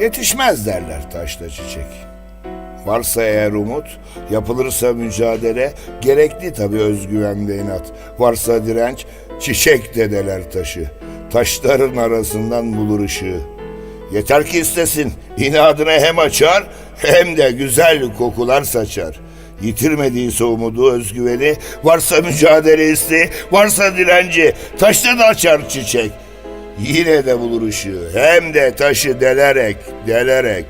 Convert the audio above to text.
Yetişmez derler taşla çiçek. Varsa eğer umut, yapılırsa mücadele, gerekli tabii özgüven ve inat. Varsa direnç, çiçek dedeler taşı. Taşların arasından bulur ışığı. Yeter ki istesin, inadına hem açar hem de güzel kokular saçar. Yitirmediyse umudu, özgüveni, varsa mücadelesi, varsa direnci, taşta da açar çiçek. Yine de bulur hem de taşı delerek, delerek.